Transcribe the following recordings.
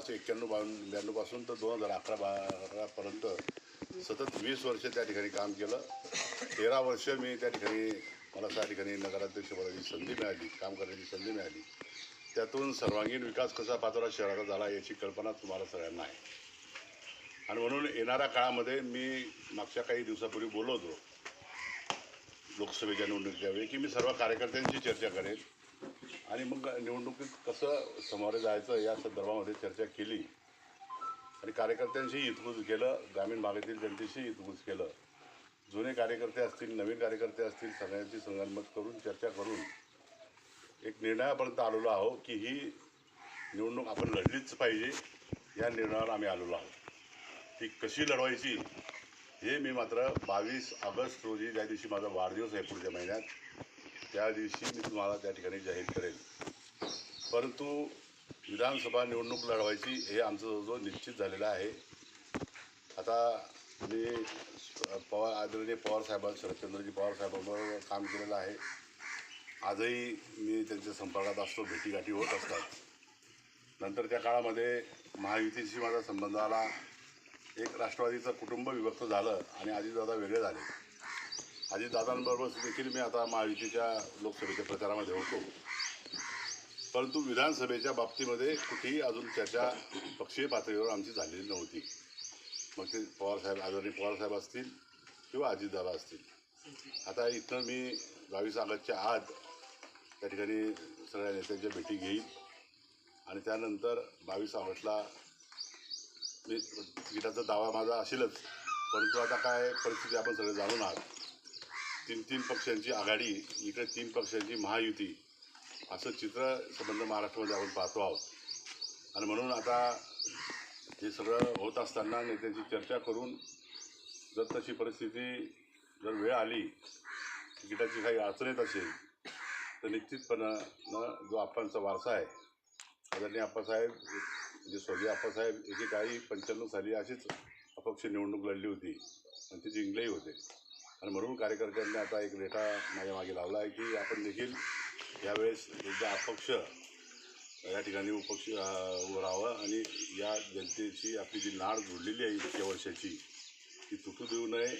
असं एक्क्याण्णव बावन्न ब्याण्णवपासून तर दोन हजार अकरा बारापर्यंत सतत वीस वर्ष त्या ठिकाणी काम केलं. तेरा वर्ष मी त्या ठिकाणी मला त्या ठिकाणी नगराध्यक्षपदाची संधी मिळाली काम करण्याची संधी मिळाली. त्यातून सर्वांगीण विकास कसा पाचोरा शहराचा झाला याची कल्पना तुम्हाला सगळ्यांना आहे. आणि म्हणून येणाऱ्या काळामध्ये मी मागच्या काही दिवसापूर्वी बोलवतो लोकसभेच्या निवडणुकीच्या वेळी की मी सर्व कार्यकर्त्यांशी चर्चा करेन. आणि मग निवडणुकीत कसं समोरे जायचं या संदर्भामध्ये चर्चा केली. आणि कार्यकर्त्यांशी हितगुज केलं ग्रामीण भागातील जनतेशी हितगुज केलं. जुने कार्यकर्ते असतील नवीन कार्यकर्ते असतील सगळ्यांची संगनमत करून चर्चा करून एक निर्णयापर्यंत आलेलो आहो की ही निवडणूक आपण लढलीच पाहिजे या निर्णयावर आम्ही आलेलो आहोत. ती कशी लढवायची हे मी मात्र बावीस ऑगस्ट रोजी ज्या दिवशी माझा वाढदिवस आहे पुढच्या महिन्यात त्या दिवशी मी तुम्हाला त्या ठिकाणी जाहीर करेन परंतु विधानसभा निवडणूक लढवायची हे आमचं जवळजवळ निश्चित झालेलं आहे. आता मी पवार आदरणीय पवारसाहेबां शरदचंद्रजी पवारसाहेबांबरोबर काम केलेलं आहे. आजही मी त्यांच्या संपर्कात असतो भेटीगाठी होत असतात. नंतर त्या काळामध्ये महायुतीशी माझा संबंध आला एक राष्ट्रवादीचं कुटुंब विभक्त झालं आणि आजीदादा वेगळे झाले. अजितदादांबरोबर देखील मी आता महायुतीच्या लोकसभेच्या प्रचारामध्ये होतो. परंतु विधानसभेच्या बाबतीमध्ये कुठेही अजून चर्चा पक्षीय पातळीवर आमची झालेली नव्हती. मग ते पवारसाहेब आदरणीय पवारसाहेब असतील किंवा अजितदादा असतील. आता इथं मी बावीस ऑगस्टच्या आत त्या ठिकाणी सगळ्या नेत्यांच्या भेटी घेईन. आणि त्यानंतर बावीस ऑगस्टला मी तिकिटाचा दावा माझा असेलच. परंतु आता काय परिस्थिती आपण सगळे जाणून आहात. तीन तीन पक्षांची आघाडी इकडे तीन पक्षांची महायुती असं चित्र संबंध महाराष्ट्रामध्ये आपण पाहतो आहोत. आणि म्हणून आता हे सगळं होत असताना नेत्यांची चर्चा करून जर तशी परिस्थिती जर वेळ आली तिकिटाची काही अडचण येत असेल तर निश्चितपणानं जो आप्पांचा वारसा आहे आदरणीय आप्पासाहेब म्हणजे स्वर्गीय आप्पासाहेब याची काही पंच्याण्णव साली अशीच अपक्ष निवडणूक लढली होती आणि ते जिंकलेही होते. आणि म्हणून कार्यकर्त्यांनी आता एक लेखा माझ्या मागे लावला आहे की आपण देखील यावेळेस एकदा अपक्ष या ठिकाणी उपक्ष उभं राहावं आणि या जनतेची आपली जी नाड जोडलेली आहे इतक्या वर्षाची ती तुटू देऊ नये.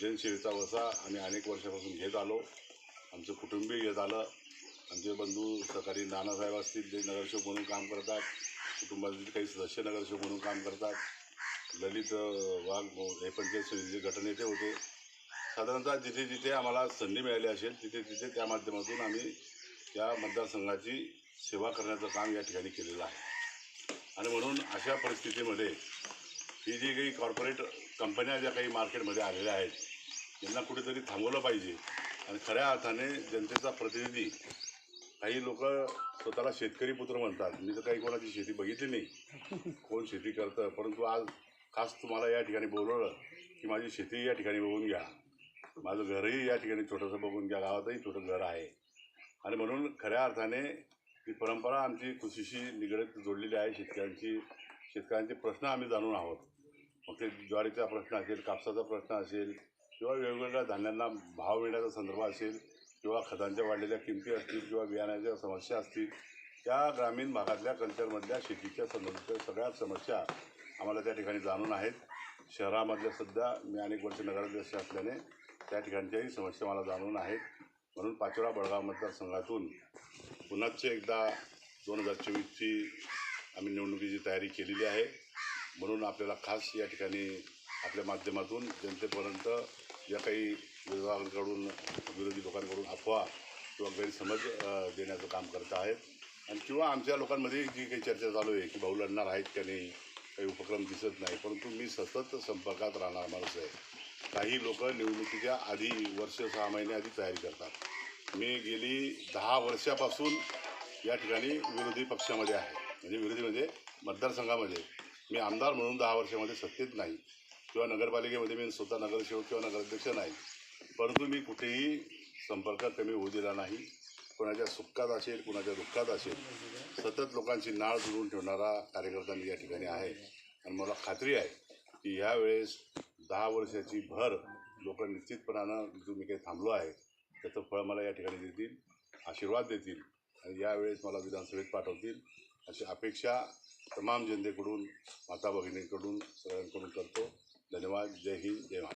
जनसेवेचा वसा आम्ही अनेक वर्षापासून घेत आलो. आमचं कुटुंबीय घेत आलं. आमचे बंधू सहकारी नानासाहेब असतील ते नगरसेवक म्हणून काम करतात. कुटुंबातील काही सदस्य नगरसेवक म्हणून काम करतात. ललित वाघ हे पंचायत समितीचे गटनेते होते साधारणतः जिथे जिथे आम्हाला संधी मिळाली असेल तिथे तिथे त्या माध्यमातून आम्ही त्या मतदारसंघाची सेवा करण्याचं काम या ठिकाणी केलेलं आहे. आणि म्हणून अशा परिस्थितीमध्ये ही जी काही कॉर्पोरेट कंपन्या ज्या काही मार्केटमध्ये आलेल्या आहेत यांना कुठेतरी थांबवलं पाहिजे. आणि खऱ्या अर्थाने जनतेचा प्रतिनिधी काही लोक स्वतःला शेतकरी पुत्र म्हणतात. मी तर काही कोणाची शेती बघितली नाही. कोण शेती करतं? परंतु आज खास तुम्हाला या ठिकाणी बोलवलं की माझी शेती या ठिकाणी बघून घ्या. माझं घरही या ठिकाणी छोटंसं बघून घ्या गावातही छोटं घर आहे. आणि म्हणून खऱ्या अर्थाने ही परंपरा आमची कृषीशी निगडीत जोडलेली आहे. शेतकऱ्यांची शेतकऱ्यांचे प्रश्न आम्ही जाणून आहोत. मग ते ज्वारीचा प्रश्न असेल कापसाचा प्रश्न असेल किंवा वेगवेगळ्या धान्यांना भाव मिळण्याचा संदर्भ असेल किंवा खतांच्या वाढलेल्या किमती असतील किंवा बियाण्याच्या समस्या असतील त्या ग्रामीण भागातल्या कल्चरमधल्या शेतीच्या संदर्भातल्या सगळ्या समस्या आम्हाला त्या ठिकाणी जाणून आहेत. शहरामधल्या सध्या मी अनेक वर्ष नगराध्यक्ष असल्याने त्या ठिकाणच्याही समस्या मला जाणून आहेत. म्हणून पाचोरा बळगाव मतदारसंघातून पुन्हाच एकदा दोन हजार चोवीसची आम्ही निवडणुकीची तयारी केलेली आहे. म्हणून आपल्याला खास या ठिकाणी आपल्या माध्यमातून जनतेपर्यंत या काही विरोधकांकडून विरोधी लोकांकडून अफवा किंवा गैरसमज देण्याचं काम करत आहेत. आणि किंवा आमच्या लोकांमध्ये जी काही चर्चा चालू आहे की भाऊ लढणार आहेत का नाही काही उपक्रम दिसत नाही परंतु मी सतत संपर्कात राहणार माणूस आहे. काही लोक निवडणुकीच्या आधी वर्ष सहा महिने आधी तयारी करतात. मी गेली दहा वर्षापासून या ठिकाणी विरोधी पक्षामध्ये आहे. म्हणजे विरोधी म्हणजे मतदारसंघामध्ये. मी आमदार म्हणून दहा वर्षामध्ये सत्तेत नाही. किंवा नगरपालिकेमध्ये मी स्वतः नगरसेवक किंवा नगराध्यक्ष नाही. परंतु मी कुठेही संपर्क कमी होऊ दिला नाही. कोणाच्या सुखात असेल कोणाच्या दुःखात असेल सतत लोकांची नाळ जुळवून ठेवणारा कार्यकर्ता मी या ठिकाणी आहे. आणि मला खात्री आहे की यावेळेस दहा वर्षाची भर लोक निश्चितपणानं जो मी काही थांबलो आहे त्याचं फळ मला या ठिकाणी देतील आशीर्वाद देतील आणि यावेळेस मला विधानसभेत पाठवतील अशी अपेक्षा तमाम जनतेकडून माता भगिनीकडून सगळ्यांकडून करतो. धन्यवाद. जय हिंद. जय महाराष्ट्र.